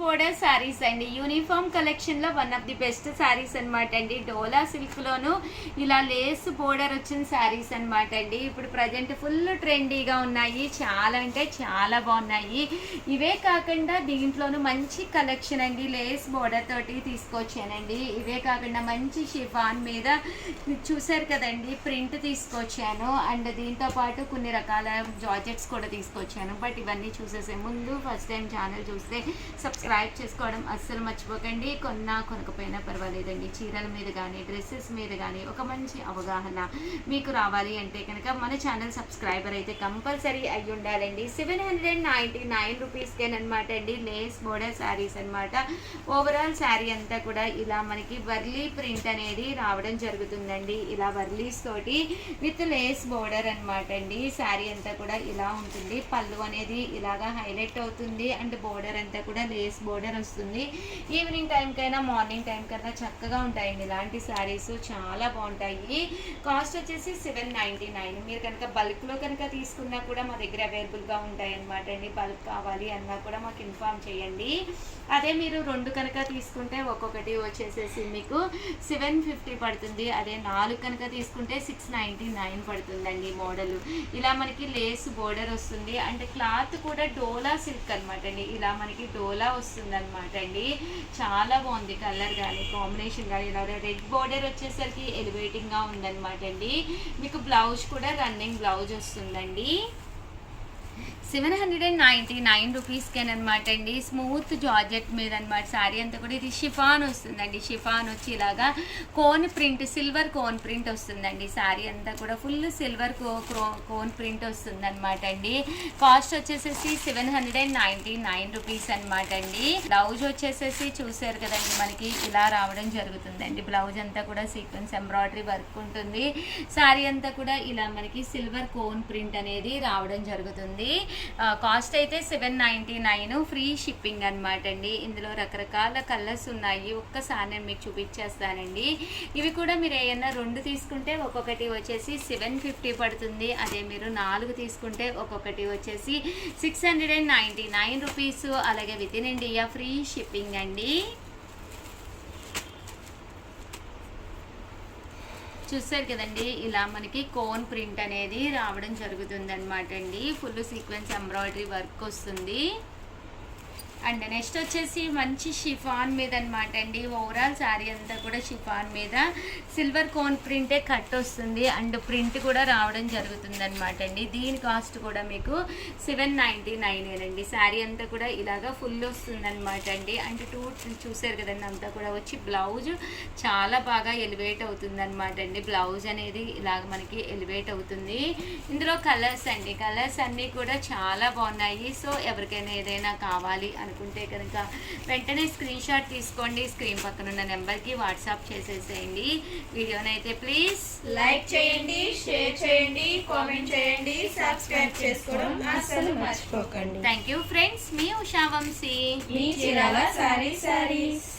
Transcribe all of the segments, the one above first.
Border saris అండి. Uniform కలెక్షన్లో one of the best sarees అన్నమాట అండి. డోలా సిల్క్ లోను ఇలా లేస్ బోర్డర్ వచ్చిన శారీస్ అనమాట అండి. ఇప్పుడు ప్రజెంట్ ఫుల్ ట్రెండీగా ఉన్నాయి. చాలా అంటే చాలా బాగున్నాయి. ఇవే కాకుండా దీంట్లోనూ మంచి కలెక్షన్ అండి. లేస్ బోర్డర్ తోటి తీసుకొచ్చానండి. ఇవే కాకుండా మంచి షిఫాన్ మీద చూసారు కదండి ప్రింట్ తీసుకొచ్చాను. అండ్ దీంతో పాటు కొన్ని రకాల జార్జెట్స్ కూడా తీసుకొచ్చాను. బట్ ఇవన్నీ చూసేసే ముందు ఫస్ట్ టైం ఛానల్ చూస్తే సబ్స్క్రైబ్ చేసుకోవడం అస్సలు మర్చిపోకండి. కొన్నా కొనకపోయినా పర్వాలేదండి. చీరల మీద కానీ డ్రెస్సెస్ మీద కానీ ఒక మంచి అవగాహన మీకు రావాలి అంటే కనుక మన ఛానల్ సబ్స్క్రైబర్ అయితే కంపల్సరీ అయి ఉండాలండి. సెవెన్ హండ్రెడ్ నైంటీ నైన్ రూపీస్కేనమాట అండి. లేస్ బోర్డర్ శారీస్ అనమాట ఓవరాల్ శారీ అంతా కూడా ఇలా మనకి వర్లీ ప్రింట్ అనేది రావడం జరుగుతుందండి. ఇలా వర్లీస్ తోటి విత్ లేస్ బోర్డర్ అన్నమాట అండి. శారీ అంతా కూడా ఇలా ఉంటుంది. పళ్ళు అనేది ఇలాగా హైలైట్ అవుతుంది. అండ్ బోర్డర్ అంతా కూడా లేస్ బోర్డర్ వస్తుంది. ఈవినింగ్ టైంకైనా మార్నింగ్ టైం కన్నా చక్కగా ఉంటాయండి. ఇలాంటి శారీస్ చాలా బాగుంటాయి. కాస్ట్ వచ్చేసి సెవెన్ నైంటీ నైన్ మీరు కనుక బల్క్లో కనుక తీసుకున్నా కూడా మా దగ్గర అవైలబుల్గా ఉంటాయి అనమాట అండి. బల్క్ కావాలి అన్నా కూడా మాకు ఇన్ఫామ్ చేయండి. అదే మీరు రెండు కనుక తీసుకుంటే ఒక్కొక్కటి వచ్చేసేసి మీకు సెవెన్ ఫిఫ్టీ పడుతుంది. అదే నాలుగు కనుక తీసుకుంటే సిక్స్ నైంటీ నైన్ పడుతుందండి మోడల్ ఇలా మనకి లేస్ బోర్డర్ వస్తుంది. అంటే క్లాత్ కూడా డోలా సిల్క్ అనమాట అండి. ఇలా మనకి డోలా వస్తుంది అనమాట అండి చాలా బాగుంది కలర్ కానీ కాంబినేషన్ కానీ రెడ్ బోర్డర్ వచ్చేసరికి ఎలివేటింగ్గా ఉందన్నమాట అండి మీకు బ్లౌజ్ కూడా రన్నింగ్ బ్లౌజ్ వస్తుందండి. Seven hundred and ninety nine రూపీస్కేనమాట అండి. స్మూత్ జార్జెట్ మీద అనమాట శారీ అంతా కూడా ఇది షిఫాన్ వస్తుందండి. షిఫాన్ వచ్చి ఇలాగా cone print silver cone print వస్తుందండి. శారీ అంతా కూడా full silver co cone print వస్తుందన్నమాట అండి. కాస్ట్ వచ్చేసేసి seven hundred and ninety nine rupees అనమాట అండి. బ్లౌజ్ వచ్చేసేసి చూసారు కదండి మనకి ఇలా రావడం జరుగుతుందండి. బ్లౌజ్ అంతా కూడా సీక్వెన్స్ ఎంబ్రాయిడరీ వర్క్ ఉంటుంది. శారీ అంతా కూడా ఇలా మనకి సిల్వర్ కోన్ ప్రింట్ అనేది రావడం జరుగుతుంది. కాస్ట్ అయితే seven ninety nine free shipping అనమాట అండి. ఇందులో రకరకాల కలర్స్ ఉన్నాయి. ఒక్కసారి నేను మీకు చూపించేస్తానండి. ఇవి కూడా మీరు ఏమైనా రెండు తీసుకుంటే ఒక్కొక్కటి వచ్చేసి సెవెన్ ఫిఫ్టీ పడుతుంది. అదే మీరు నాలుగు తీసుకుంటే ఒక్కొక్కటి వచ్చేసి six hundred and ninety nine rupees. అలాగే with in India free shipping అండి. చూసారు కదండి ఇలా మనకి కోన్ ప్రింట్ అనేది రావడం జరుగుతుంది అనమాట అండి. ఫుల్ సీక్వెన్స్ ఎంబ్రాయిడరీ వర్క్ వస్తుంది. అండ్ నెక్స్ట్ వచ్చేసి మంచి షిఫాన్ మీద అనమాట అండి. ఓవరాల్ శారీ అంతా కూడా షిఫాన్ మీద. సిల్వర్ కోన్ ప్రింటే కట్ వస్తుంది అండ్ ప్రింట్ కూడా రావడం జరుగుతుంది అనమాట అండి. దీని కాస్ట్ కూడా మీకు సెవెన్ నైంటీ నైన్ అండి శారీ అంతా కూడా ఇలాగా ఫుల్ వస్తుంది అనమాట అండి. అండ్ టూ చూసారు కదండి అంతా కూడా వచ్చి బ్లౌజ్ చాలా బాగా ఎలివేట్ అవుతుంది అనమాట అండి. బ్లౌజ్ అనేది ఇలాగ మనకి ఎలివేట్ అవుతుంది. ఇందులో కలర్స్ అండి. కలర్స్ అన్నీ కూడా చాలా బాగున్నాయి. సో ఎవరికైనా ఏదైనా కావాలి అనుకుంటే కనుక వెంటనే స్క్రీన్ షాట్ తీసుకోండి. స్క్రీన్ పక్కన ఉన్న నెంబర్కి వాట్సాప్ చేసేసేయండి. వీడియోనైతే ప్లీజ్ లైక్ చేయండి షేర్ చేయండి కామెంట్ చేయండి సబ్స్క్రైబ్ చేసుకోవడం అస్సలు మర్చిపోకండి. Thank you friends. మీ ఉషా వంశీ. మీ చీరాల సారీ సారీస్.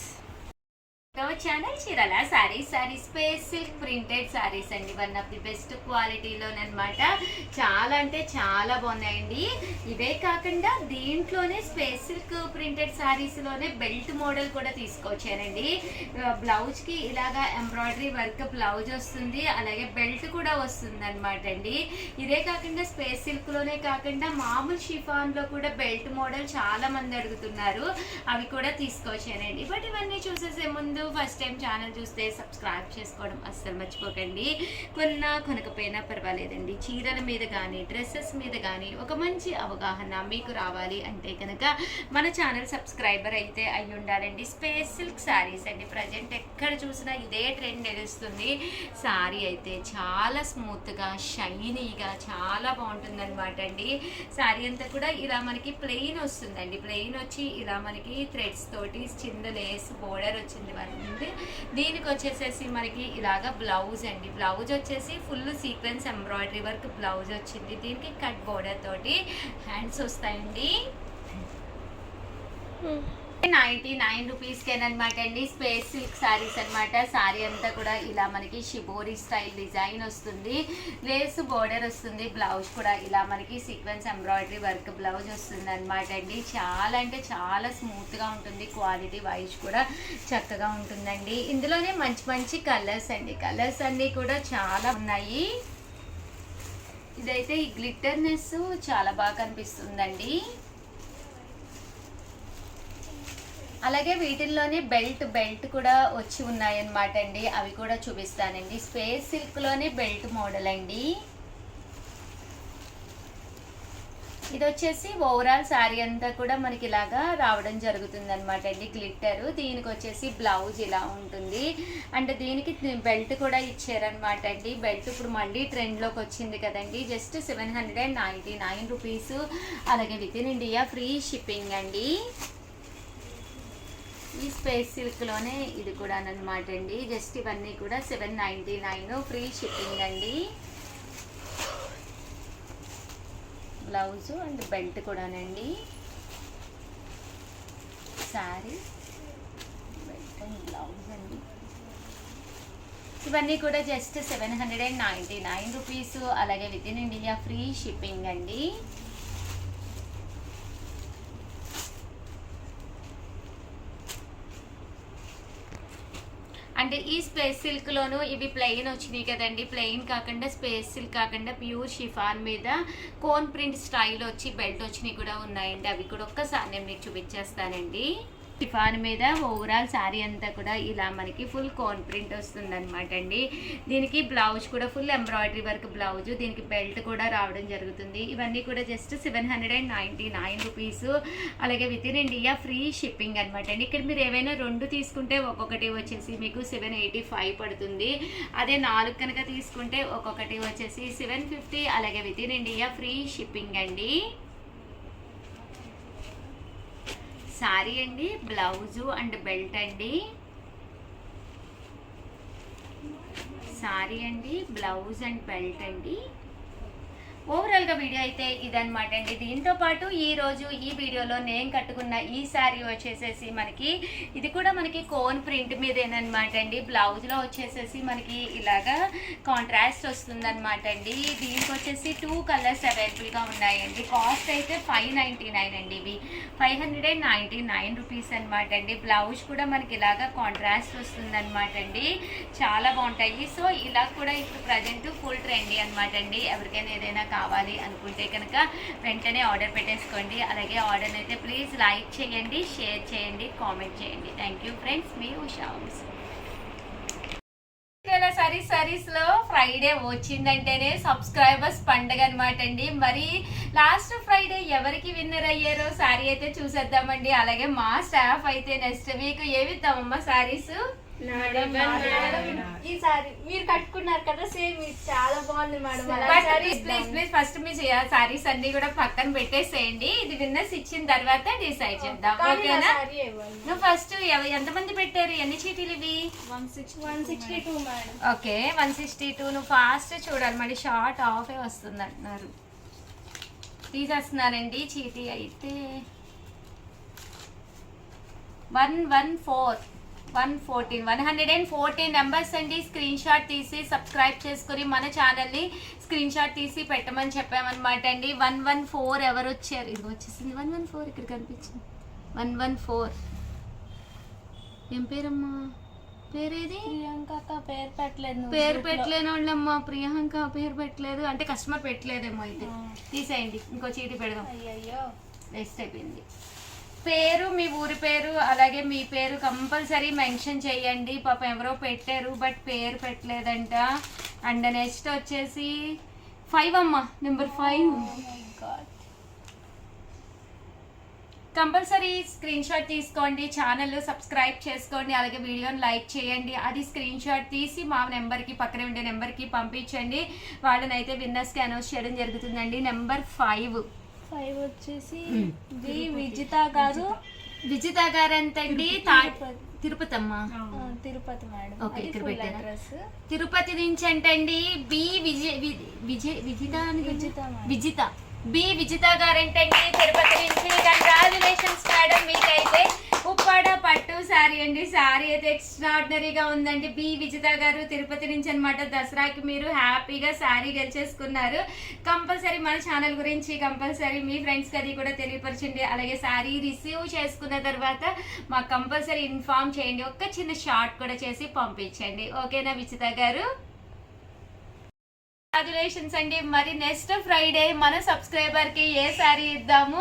ఛానల్ చీరల? Sarees saree space silk printed sarees అండి. వన్ ఆఫ్ ది బెస్ట్ క్వాలిటీలోనమాట చాలా అంటే చాలా బాగున్నాయండి. ఇవే కాకుండా దీంట్లోనే స్పేస్ సిల్క్ ప్రింటెడ్ సారీస్లోనే బెల్ట్ మోడల్ కూడా తీసుకొచ్చానండి. బ్లౌజ్కి ఇలాగా ఎంబ్రాయిడరీ వర్క్ బ్లౌజ్ వస్తుంది. అలాగే బెల్ట్ కూడా వస్తుంది అనమాట అండి. ఇదే కాకుండా స్పేస్ సిల్క్లోనే కాకుండా మామూలు షిఫాన్లో కూడా బెల్ట్ మోడల్ చాలా మంది అడుగుతున్నారు. అవి కూడా తీసుకొచ్చానండి. బట్ ఇవన్నీ చూసేసే ముందు ఫస్ట్ టైం ఛానల్ చూస్తే సబ్స్క్రైబ్ చేసుకోవడం అస్సలు మర్చిపోకండి. కొన్నా కొనకపోయినా పర్వాలేదండి. చీరల మీద కానీ డ్రెస్సెస్ మీద కానీ ఒక మంచి అవగాహన మీకు రావాలి అంటే కనుక మన ఛానల్ సబ్స్క్రైబర్ అయితే అయి ఉండాలండి. స్పేస్ సిల్క్ శారీస్ అండి. ప్రజెంట్ ఎక్కడ చూసినా ఇదే ట్రెండ్ నడుస్తుంది శారీ అయితే చాలా స్మూత్గా షైనీగా చాలా బాగుంటుందనమాట అండి. శారీ అంతా కూడా ఇలా మనకి ప్లెయిన్ వస్తుందండి. ప్లెయిన్ వచ్చి ఇలా మనకి థ్రెడ్స్ తోటి చిన్న లేస్ బోర్డర్ వచ్చింది ఉంది. దీనికి వచ్చేసేసి మనకి ఇలాగా బ్లౌజ్ అండి. బ్లౌజ్ వచ్చేసి full sequence embroidery work blouse వచ్చింది. దీనికి కట్ బోర్డర్ తోటి హ్యాండ్స్ వస్తాయండి. నైన్టీ నైన్ రూపీస్కేనమాట అండి. స్పేస్ సిల్క్ శారీస్ అన్నమాట. శారీ అంతా కూడా ఇలా మనకి షిబోరి స్టైల్ డిజైన్ వస్తుంది. లేస్ బోర్డర్ వస్తుంది. బ్లౌజ్ కూడా ఇలా మనకి సీక్వెన్స్ ఎంబ్రాయిడరీ వర్క్ బ్లౌజ్ వస్తుంది అనమాట అండి. చాలా అంటే చాలా స్మూత్గా ఉంటుంది. క్వాలిటీ వైజ్ కూడా చక్కగా ఉంటుందండి. ఇందులోనే మంచి మంచి కలర్స్ అండి. కలర్స్ అన్నీ కూడా చాలా ఉన్నాయి. ఇదైతే ఈ గ్లిటర్నెస్ చాలా బాగా కనిపిస్తుందండి. అలాగే వీటిల్లోనే బెల్ట్ బెల్ట్ కూడా వచ్చి ఉన్నాయన్నమాట అండి. అవి కూడా చూపిస్తానండి. స్పేస్ సిల్క్లోనే బెల్ట్ మోడల్ అండి. ఇది వచ్చేసి ఓవరాల్ శారీ అంతా కూడా మనకి ఇలాగా రావడం జరుగుతుంది అనమాట అండి. గ్లిట్టర్. దీనికి వచ్చేసి బ్లౌజ్ ఇలా ఉంటుంది. అంటే దీనికి బెల్ట్ కూడా ఇచ్చారనమాట అండి. బెల్ట్ ఇప్పుడు మళ్ళీ ట్రెండ్లోకి వచ్చింది కదండి. Just seven hundred and ninety nine rupees. అలాగే with in India free shipping అండి. ఈ స్పేస్ సిల్క్లోనే ఇది కూడా అనమాట అండి. జస్ట్ ఇవన్నీ కూడా seven ninety nine free shipping అండి. బ్లౌజ్ అండ్ బెల్ట్ కూడానండి. శారీ బెల్ట్ అండ్ బ్లౌజ్ అండి. ఇవన్నీ కూడా just seven hundred and ninety nine rupees. అలాగే with in India free shipping అండి. అంటే ఈ స్పేస్ సిల్క్ లోను ఇవి ప్లెయిన్ వచ్చినాయి కదండి. ప్లెయిన్ కాకుండా స్పేస్ సిల్క్ కాకుండా ప్యూర్ షిఫాన్ మీద కోన్ ప్రింట్ స్టైల్ వచ్చి బెల్ట్ వచ్చినాయి కూడా ఉన్నాయండి. అవి కూడా ఒక్కసారి నేను మీకు చూపించేస్తానండి. షిఫాన్ మీద ఓవరాల్ శారీ అంతా కూడా ఇలా మనకి ఫుల్ కోన్ ప్రింట్ వస్తుంది అనమాట అండి. దీనికి బ్లౌజ్ కూడా ఫుల్ ఎంబ్రాయిడరీ వర్క్ బ్లౌజ్ దీనికి బెల్ట్ కూడా రావడం జరుగుతుంది. ఇవన్నీ కూడా just seven hundred and ninety nine rupees. అలాగే with in India free shipping అనమాట అండి. ఇక్కడ మీరు ఏవైనా రెండు తీసుకుంటే ఒక్కొక్కటి వచ్చేసి మీకు సెవెన్ ఎయిటీ ఫైవ్ పడుతుంది. అదే నాలుగు కనుక తీసుకుంటే ఒక్కొక్కటి వచ్చేసి సెవెన్ ఫిఫ్టీ. అలాగే with in India free shipping అండి. శారీ అండి బ్లౌజు అండ్ బెల్ట్ అండి. శారీ అండి బ్లౌజ్ అండ్ బెల్ట్ అండి. ఓవరాల్గా వీడియో అయితే ఇదనమాట అండి. దీంతో పాటు ఈరోజు ఈ వీడియోలో నేను కట్టుకున్న ఈ శారీ వచ్చేసేసి మనకి ఇది కూడా మనకి కోన్ ప్రింట్ మీదేనమాట అండి. బ్లౌజ్లో వచ్చేసేసి మనకి ఇలాగా కాంట్రాస్ట్ వస్తుందన్నమాట అండి. దీనికి వచ్చేసి టూ కలర్స్ అవైలబుల్గా ఉన్నాయండి. కాస్ట్ అయితే ఫైవ్ నైంటీ నైన్ అండి ఇవి. Five hundred and ninety nine rupees అనమాట అండి. బ్లౌజ్ కూడా మనకి ఇలాగా కాంట్రాస్ట్ వస్తుందన్నమాట అండి. చాలా బాగుంటాయి. సో ఇలా కూడా ఇప్పుడు ప్రజెంట్ ఫుల్ ట్రెండీ అనమాట అండి. ఎవరికైనా ఏదైనా కావాలి అనుకుంటే కనుక వెంటనే ఆర్డర్ పెట్టేసుకోండి. అలాగే ఆర్డర్ అయితే ప్లీజ్ లైక్ చేయండి షేర్ చేయండి కామెంట్ చేయండి. థ్యాంక్ యూ ఫ్రెండ్స్ మీ ఉషా సరీ సరీస్లో ఫ్రైడే వచ్చిందంటేనే సబ్స్క్రైబర్స్ పండగ అనమాట అండి. మరి లాస్ట్ ఫ్రైడే ఎవరికి విన్నర్ అయ్యారో సారీ అయితే చూసేద్దామండి. అలాగే మా స్టాఫ్ అయితే నెక్స్ట్ వీక్ ఏవి ఇద్దామమ్మా సారీస్ ఈ సారీ మీరు కట్టుకున్నారు కదా సేమ్ ఇది. చాలా బాగుంది మేడం. ప్లీజ్ ప్లీజ్ ఫస్ట్ మీ సారీస్ అన్ని కూడా పక్కన పెట్టేసేయండి. ఇది విన్నర్స్ ఇచ్చిన తర్వాత డిసైడ్ చేద్దాం. ఓకేనా నువ్వు ఫస్ట్ ఎంతమంది పెట్టారు? ఎన్ని చీటీలు ఇవి? One sixty one sixty two madam. Okay one sixty two. నువ్వు ఫాస్ట్ చూడాలి. మళ్ళీ షార్ట్ ఆఫే వస్తుంది అంటున్నారు తీసేస్తున్నానండి చీటీ అయితే. One one four one fourteen one hundred and fourteen numbers అండి. స్క్రీన్ షాట్ తీసి సబ్స్క్రైబ్ చేసుకుని మన ఛానల్ని స్క్రీన్ షాట్ తీసి పెట్టమని చెప్పామన్నమాట అండి. వన్ వన్ ఫోర్ ఎవరు వచ్చారు? ఇది వచ్చేసింది. వన్ వన్ ఫోర్ ఇక్కడ కనిపించింది. One one four. ఏం పేరమ్మా? పేరేది? ప్రియాంక పేరు పెట్టలేదు పేరు. పెట్టలేని వాళ్ళమ్మా ప్రియాంక పేరు పెట్టలేదు. అంటే కస్టమర్ పెట్టలేదేమో అయితే. తీసేయండి. ఇంకో చీటి పెడదాం. అయ్యయ్యో. వేస్ట్ అయిపోయింది. పేరు మీ ఊరి పేరు అలాగే మీ పేరు కంపల్సరీ మెన్షన్ చేయండి. పాపం ఎవరో పెట్టారు బట్ పేరు పెట్టలేదంట. అండ్ నెక్స్ట్ వచ్చేసి ఫైవ్ అమ్మా number five. Oh. Compulsory screen shot తీసుకోండి ఛానల్ సబ్స్క్రైబ్ చేసుకోండి అలాగే వీడియోని లైక్ చేయండి. అది స్క్రీన్ షాట్ తీసి మా నెంబర్కి పక్కనే ఉండే నెంబర్కి పంపించండి. వాళ్ళని అయితే విన్నర్స్కి అనౌన్స్ చేయడం జరుగుతుందండి. Number five. ఫైవ్ వచ్చేసి వి విజిత గారు. విజిత గారు ఎంతండి తిరుపతి. తిరుపతి అమ్మా Tirupati madam. Okay, address. Tirupati నుంచి అంటండి బి విజయ్ విజయ్ విజిత అని విజిత. విజిత? బి విజిత గారు ఏంటండి తిరుపతి నుంచి. కంగ్రాచులేషన్స్ మేడం మీకైతే. శారీ అండి శారీ అయితే ఎక్స్ట్రాడినరీగా ఉందండి. బి. విజిత గారు తిరుపతి నుంచి అన్నమాట. దసరాకి మీరు హ్యాపీగా శారీ గెలిచేసుకున్నారు. కంపల్సరీ మన ఛానల్ గురించి కంపల్సరీ మీ ఫ్రెండ్స్కి అది కూడా తెలియపరచండి. అలాగే శారీ రిసీవ్ చేసుకున్న తర్వాత మాకు కంపల్సరీ ఇన్ఫామ్ చేయండి. ఒక్క చిన్న షార్ట్ కూడా చేసి పంపించండి. ఓకేనా విజిత గారు? కంగ్రాచులేషన్స్ అండి. మరి నెక్స్ట్ ఫ్రైడే మన సబ్స్క్రైబర్కి ఏ ఇద్దాము?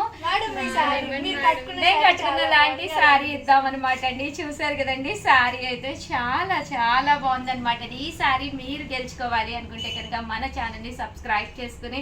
సారీ మీరు కట్టుకున్న నేను సారీ కట్టుకున్న చాలా లాంటి బాగుంది. శారీ ఇద్దాం అనమాట అండి. చూసారు కదండి శారీ అయితే చాలా చాలా బాగుందన్నమాట ఈ శారీ మీరు గెలుచుకోవాలి అనుకుంటే కనుక మన ఛానల్ని సబ్స్క్రైబ్ చేసుకుని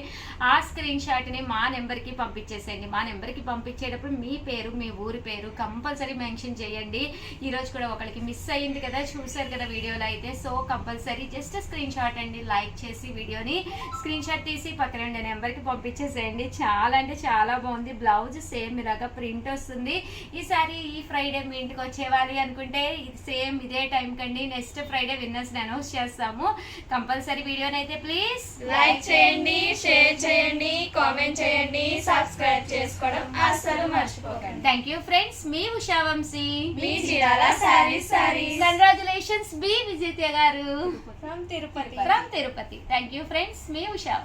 ఆ స్క్రీన్ షాట్ని మా నెంబర్కి పంపించేసేయండి. మా నెంబర్కి పంపించేటప్పుడు మీ పేరు మీ ఊరి పేరు కంపల్సరీ మెన్షన్ చేయండి. ఈ రోజు కూడా ఒకరికి మిస్ అయ్యింది కదా చూసారు కదా వీడియోలో అయితే. So compulsory just screen shot అండి. లైక్ చేసి వీడియోని స్క్రీన్ షాట్ తీసి పక్కన నెంబర్కి పంపించేసేయండి. చాలా అంటే చాలా బాగుంది. బ్లౌజ్ సేమ్ ఇలాగా ప్రింట్ వస్తుంది. ఈసారి ఈ ఫ్రైడే మీ ఇంటికి వచ్చేవాలి అనుకుంటే సేమ్ ఇదే టైం కండి. నెక్స్ట్ ఫ్రైడే విన్నర్స్ అనౌన్స్ చేస్తాము. కంపల్సరీ వీడియోని అయితే ప్లీజ్ లైక్ చేయండి షేర్ చేయండి కామెంట్ చేయండి సబ్స్క్రైబ్ చేసుకోవడం అస్సలు మర్చిపోకండి. Thank you friends. Me Usha Vamsi me Chirala sarees sarees congratulations B Vijitya garu. From Tirupati from Tirupati thank you friends me Usha